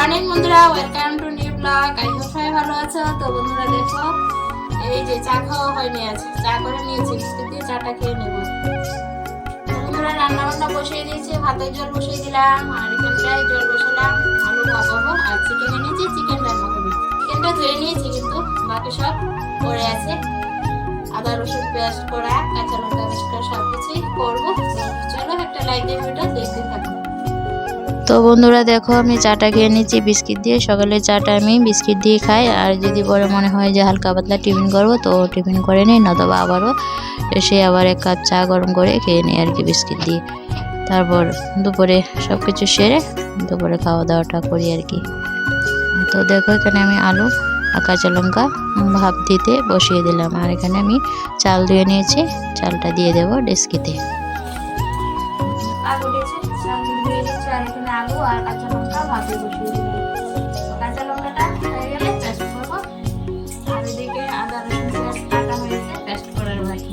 Morning বন্ধুরা welcome to new blog I hope সবাই ভালো আছো। তো বন্ধুরা, দেখো, এই যে চা খাওয়া হয়নি আছে চা করে নিয়েছি, বিস্কুট দিয়ে চাটা খেয়ে নেব। বন্ধুরা রান্না বান্না বসিয়ে দিয়েছি, ভাতের জল বসিয়ে দিলাম, আর এখানটায় জল বসালাম, আলু ভাপাবো আর চিকেন এনেছি, চিকেন রান্না করব চিকেনটা ধুয়ে নিয়েছি, কিন্তু বাকি সব পড়ে আছে। আদা, রসুন পেস্ট করা, কাঁচা লঙ্কা পেস্ট করা সব কিছুই করব চলো, একটা লাইক দিয়ে ভিডিও দেখতে থাকব তো বন্ধুরা দেখো, আমি চাটা খেয়ে নিচ্ছি, বিস্কিট দিয়ে। সকালে চাটা আমি বিস্কিট দিয়ে খাই। আর যদি পরে মনে হয় যে হালকা পাতলা টিফিন করব, তো টিফিন করে নিই, নতবা আবারও এসে আবার এক কাপ চা গরম করে খেয়ে নিই আর কি বিস্কিট দিয়ে। তারপর দুপুরে সব কিছু সেরে দুপুরে খাওয়া দাওয়াটা করি আর কি। তো দেখো, এখানে আমি আলু আর কাঁচা লঙ্কা ভাপ দিতে বসিয়ে দিলাম। আর এখানে আমি চাল ধুয়ে নিয়েছি। চালটা দিয়ে দেবো ডেস্কিতে। আলু আর কাঁচা লঙ্কা ভাজে বসিয়ে দিলাম। কাঁচা লঙ্কাটা হয়ে গেলে পেস্ট করব। আর এদিকে আদা রসুন কাটা হয়েছে পেস্ট করার বাকি।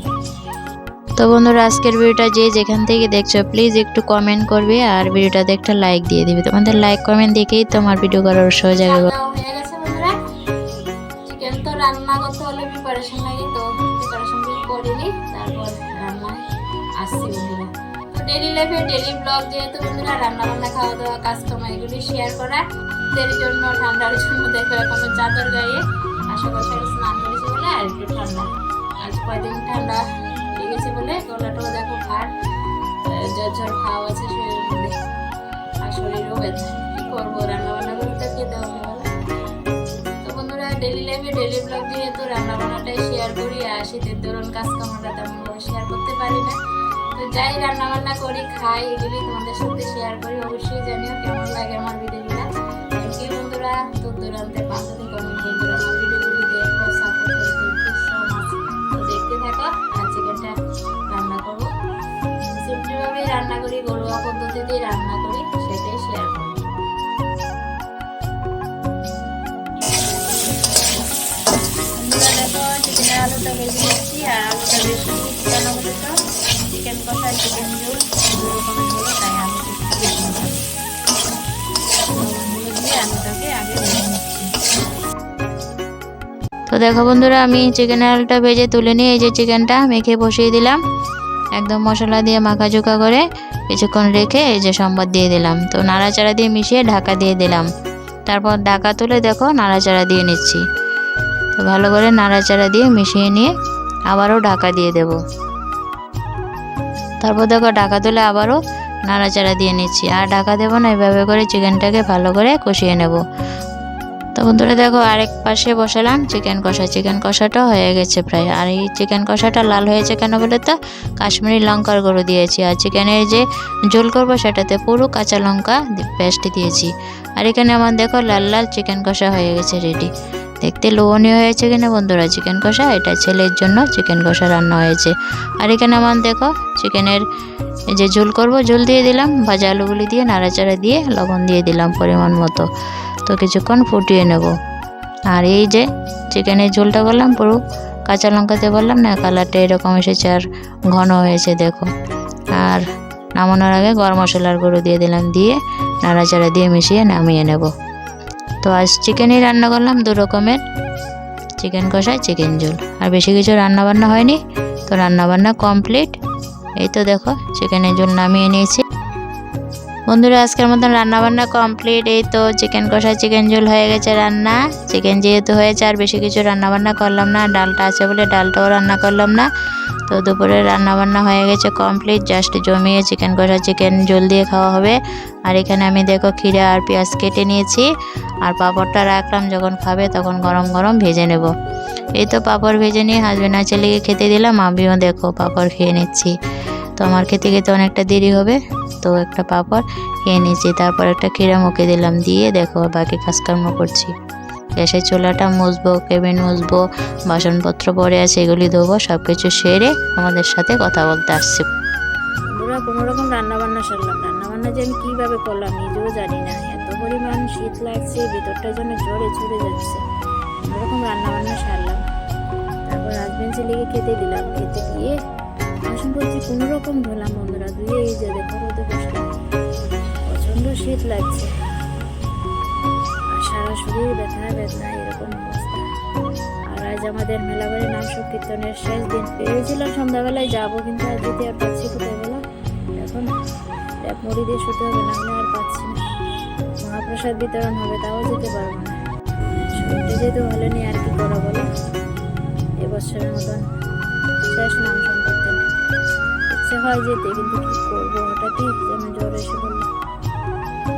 তো বন্ধুরা আজকের ভিডিওটা যে যেখান থেকে দেখছ প্লিজ একটু কমেন্ট করবে আর ভিডিওটাতে একটা লাইক দিয়ে দিবে। তোমাদের লাইক কমেন্ট দেখেই তোমার ভিডিও করার জাগবে হয়ে গেছে বন্ধুরা। চিকেন তো রান্না করতে হলে প্রিপারেশন লাগে তো প্রিপারেশন করিনি তারপর রান্না আসছি বন্ধুরা। ডেলি লাইফে ডেলি ব্লগ যেহেতু বন্ধুরা রান্না বান্না খাওয়া দাওয়া কাজকর্ম এগুলি শেয়ার করা। এর জন্য ঠান্ডার জন্য দেখো এখনও চাদর গায়ে। আশা করি স্নান করেছি বলে আর একটু ঠান্ডা। আজ কয়দিন ঠান্ডা লেগেছে বলে গলাটাও দেখো ভার। জ্বর জ্বর খাওয়া আছে শরীরের মধ্যে। আর শরীরও ব্যথা। কি করব রান্না বান্না করে তো খেতে হবে? তো বন্ধুরা ডেলি লাইফে ডেলি ব্লগ যেহেতু রান্না বান্নাটাই শেয়ার করি, আর শীতের দরুন কাজ কামড়া তেমন শেয়ার করতে পারি না। যাই রান্না বান্না করি, খাই এগুলি তোমাদের সাথে শেয়ার করি। অবশ্যই জানিও কেমন লাগে আমার ভিডিওগুলো। থ্যাংক ইউ বন্ধুরা তো দূরান্তের পাশে থেকে অনেক বন্ধুরা আমার ভিডিওগুলি দেখো সাপোর্ট করে তো দেখতে থাকো আর চিকেনটা রান্না করব। সিম্পলিভাবেই রান্না করি, ঘরোয়া রান্না করি, সেটাই শেয়ার বন্ধুরা আলুটা নিচ্ছি আর আলুটা বেশি কেন বলে তো। তো দেখো বন্ধুরা, আমি চিকেন আলুটা ভেজে তুলে নিয়ে এই যে চিকেনটা মেখে বসিয়ে দিলাম। একদম মশলা দিয়ে মাখাচোকা করে কিছুক্ষণ রেখে এই যে সম্বাদ দিয়ে দিলাম। তো নাড়াচাড়া দিয়ে মিশিয়ে ঢাকা দিয়ে দিলাম। তারপর ঢাকা তুলে দেখো, নাড়াচাড়া দিয়ে নিচ্ছি। তো ভালো করে নাড়াচাড়া দিয়ে মিশিয়ে নিয়ে আবারও ঢাকা দিয়ে দেব। তারপর দেখো ঢাকা তুলে আবারও নাড়াচাড়া দিয়ে নিচ্ছি। আর ঢাকা দেবো না, এভাবে করে চিকেনটাকে ভালো করে কষিয়ে নেব। তো বন্ধুরা দেখো আরেক পাশে বসালাম চিকেন কষা। চিকেন কষাটা হয়ে গেছে প্রায়। আর এই চিকেন কষাটা লাল হয়েছে কেন বলে তো? কাশ্মীরি লঙ্কার গুঁড়ো দিয়েছি। আর চিকেনের যে ঝোল করব সেটাতে পুরো কাঁচা লঙ্কা পেস্ট দিয়েছি। আর এখানে আমার দেখো লাল লাল চিকেন কষা হয়ে গেছে রেডি দেখতে লোভনীয় হয়েছে কিনা বন্ধুরা? চিকেন কষা, এটা ছেলের জন্য চিকেন কষা রান্না হয়েছে। আর এখানে আমার দেখো চিকেনের যে ঝোল করব, ঝোল দিয়ে দিলাম, ভাজা আলুগুলি দিয়ে, নাড়াচাড়া দিয়ে, লবণ দিয়ে দিলাম পরিমাণ মতো। তো কিছুক্ষণ ফুটিয়ে নেব। আর এই যে চিকেনের ঝোলটা করলাম পুরো কাঁচা লঙ্কাতে বললাম না কালারটা এরকম এসেছে আর ঘন হয়েছে, দেখো। আর নামানোর আগে গরম মশলার গুঁড়ো দিয়ে দিলাম, দিয়ে নাড়াচাড়া দিয়ে মিশিয়ে নামিয়ে নেব। তো আজ চিকেনই রান্না করলাম, দু রকমের। চিকেন কষায় চিকেন ঝোল। আর বেশি কিছু রান্না বান্না হয়নি, তো রান্নাবান্না কমপ্লিট। এই তো দেখো, চিকেনের ঝোল নামিয়ে নিয়েছি। বন্ধুরা, আজকের মতন রান্নাবান্না কমপ্লিট এই তো চিকেন কষা চিকেন ঝোল হয়ে গেছে রান্না। চিকেন যেহেতু হয়েছে, আর বেশি কিছু রান্নাবান্না করলাম না। ডালটা আছে বলে ডালটাও রান্না করলাম না। তো দুপুরে রান্নাবান্না হয়ে গেছে কমপ্লিট জাস্ট জমিয়ে চিকেন কষা চিকেন ঝোল দিয়ে খাওয়া হবে। আর এখানে আমি দেখো ক্ষীরা আর পেঁয়াজ কেটে নিয়েছি। আর পাঁপড়টা রাখলাম, যখন খাবে তখন গরম গরম ভেজে নেব। এই তো পাঁপড় ভেজে নিয়ে হাজবেন্ড আর ছেলেকে খেতে দিলাম। আমিও দেখো পাঁপড় খেয়ে নিচ্ছি। তো আমার খেতে খেতে অনেকটা দেরি হবে। তো একটা পাঁপড় খেয়ে নিয়েছি, তারপর একটা ক্ষীরা মুখে দিলাম। দিয়ে দেখো বাকি কাজকর্ম করছি। গ্যাসের চোলাটা মুছবো, কেবিন মুছবো, বাসনপত্র পরে আছে, এগুলি ধোবো সব কিছু সেরে আমাদের সাথে কথা বলতে আসছি। বন্ধুরা, কোনো রকম রান্না বান্না সারলাম রান্না বান্না যে আমি কীভাবে করলাম নিজেও জানি না। এত পরিমাণ শীত লাগছে, ভিতরটা যেন জ্বরে ছুড়ে যাচ্ছে। কোনো রকম রান্না বান্না সারলাম তারপর হাজবেন্ড ছেলেকে খেতে দিলাম। খেতে দিয়ে করছি কোনো রকম ধুলাম বন্ধুরা ধুয়ে এই যে দেখো, রোদে প্রচণ্ড শীত লাগছে। সারা শরীর ব্যথা বেদনা এরকম আর আজ আমাদের মেলাবাড়ি নাম সংকীর্তনের শেষ দিন। ভেবেছিলাম সন্ধ্যাবেলায়, যাব কিন্তু আর যেতে আর পাচ্ছি কোথায় বেলা এখন ট্যাপ মুড়ি দিয়ে শুতে হবে, না হলে আর পাচ্ছি না। মহাপ্রসাদ বিতরণ হবে, তাও যেতে পারব না। শরীরটা যেহেতু ভালো নেই, আর কি করা বলো? এবছরের মতন শেষ নাম হয় যেতে কিন্তু কি করব হঠাৎই যেন জ্বর এসে বলল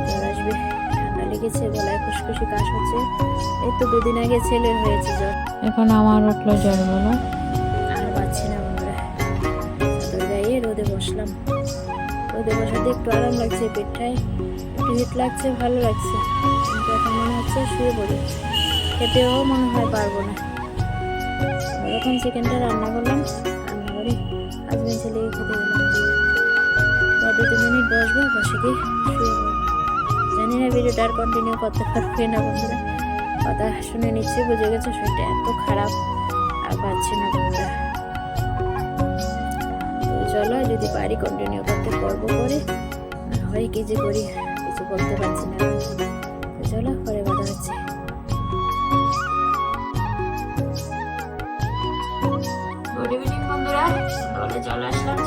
জ্বর আসবে ঠান্ডা লেগেছে গলায় খুশখুশি কাশ হচ্ছে। এই তো দুদিন আগে ছেলের হয়েছে জ্বর। এখন আমার উঠল জ্বর বলো। আর পাচ্ছি না বন্ধুরা। চাদর গায়ে রোদে বসলাম। রোদে বসাতে একটু আরাম লাগছে পেটটায় একটু হিট লাগছে ভালো লাগছে। কিন্তু এখন মনে হচ্ছে শুয়ে পড়ি। খেতেও মনে হয় পারব না। যখন চিকেনটা রান্না করলাম। রান্না করে হাজবেন্ড ছেলেকে খেতে গেলাম বা দু তিন মিনিট বসবো বসে গিয়ে শুয়ে জানি না ভিডিওটা আর কন্টিনিউ করতে পারবে না বন্ধুরা। কথা শুনে নিচ্ছে, বুঝে গেছে, শরীরটা এত খারাপ, আর পাচ্ছি না বন্ধুরা। চলো, যদি পারি কন্টিনিউ করতে পারব না হয় কি যে করি, কিছু করতে পারছি না চলো, পরে কথা হচ্ছে। গুড ইভিনিং বন্ধুরা। চলে আসলাম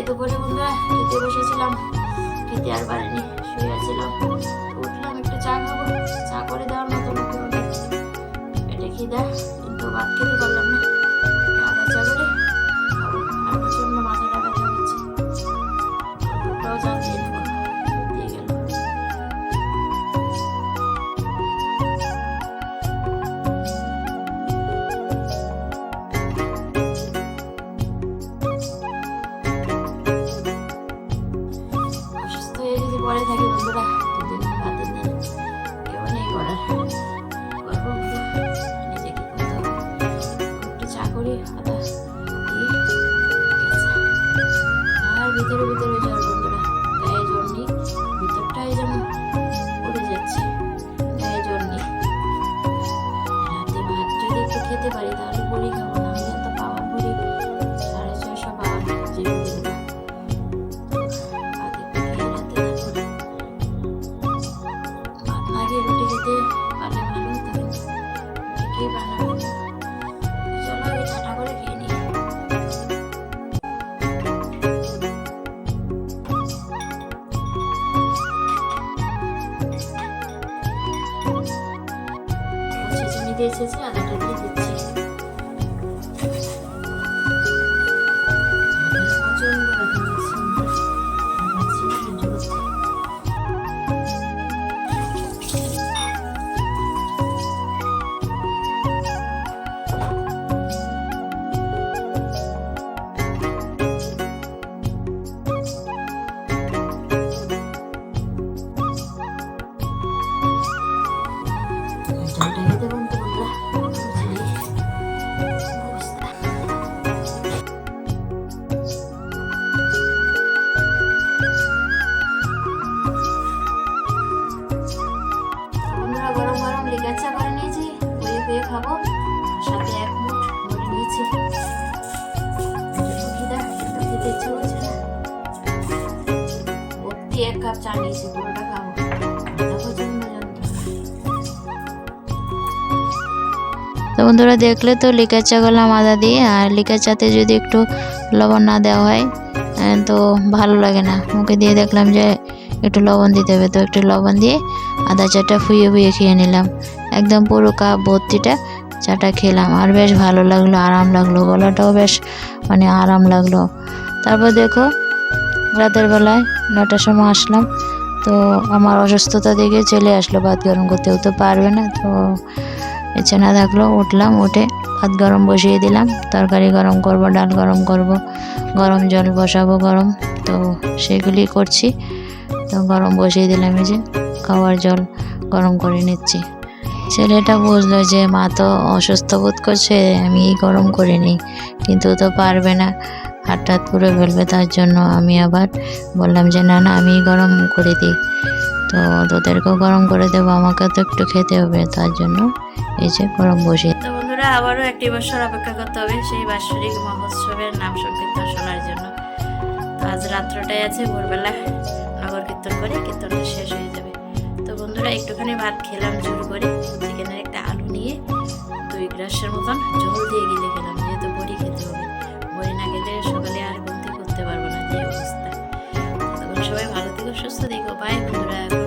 যে দুপুরে বন্ধুরা খেতে বসেছিলাম খেতে আর পারিনি শুয়ে আছিলাম। উঠলাম একটু চা খাব, চা করে দেওয়ার মতো উঠে পেটে খিদা, কিন্তু ভাত খেতে পারলাম হয়ে যদি পরে থাকি বন্ধুরা ছেঁচে দিয়েছে আদাটা দিয়ে কাপ চা নিয়েছি তো বন্ধুরা, দেখলে তো লিকার চা করলাম আদা দিয়ে, আর লিকার চাতে যদি একটু লবণ না দেওয়া হয় তো ভালো লাগে না। মুখে দিয়ে দেখলাম যে একটু লবণ দিতে হবে, তো একটু লবণ দিয়ে আদা চাটা ফুয়ে ফুয়ে খেয়ে নিলাম। একদম পুরো কাপ ভর্তিটা চাটা খেলাম, আর বেশ ভালো লাগল, আরাম লাগল, গলাটাও বেশ মানে আরাম লাগল। তারপর দেখো রাতের বেলায় নটার সময় আসলাম। তো আমার অসুস্থতা দেখে চলে আসলো ভাত গরম করতেও তো পারবে না, তো ইচ্ছে না থাকল, উঠলাম, উঠে ভাত গরম বসিয়ে দিলাম। তরকারি গরম করব, ডাল গরম করব, গরম জল বসাবো গরম। তো সেগুলি করছি। তো গরম বসিয়ে দিলাম এই যে, খাওয়ার জল গরম করে নিচ্ছি। ছেলেটা বুঝলো যে, মা তো অসুস্থ বোধ করছে, আমি গরম করে নিই কিন্তু তো পারবে না। টাত পুরো ফেলবে তার জন্য আমি আবার বললাম যে, না না, আমি গরম করে দিই। তো তোদেরকেও গরম করে দেবো আমাকে তো একটু খেতে হবে, তার জন্য এই যে গরম বসিয়ে তো বন্ধুরা, আবারও একটি বছর অপেক্ষা করতে হবে সেই বাৎসরিক মহোৎসবের নাম সংকীর্তন শোনার জন্য। তো আজ রাত্রটাই আছে, ভোরবেলা নগর কীর্তন করে কীর্তনটা শেষ হয়ে যাবে। তো তো বন্ধুরা, একটুখানি ভাত খেলাম জোর করে চিকেনের একটা আলু নিয়ে দুই গ্লাসের মতন ঝোল দিয়ে গেলে খেলাম যেহেতু বড়ি খেতে হবে। বড়ি না গেলে সকালে আর ঘুম থেকে করতে পারব না যে অবস্থা? তখন সবাই ভালো থেকো, সুস্থ থেকো বাই বন্ধুরা।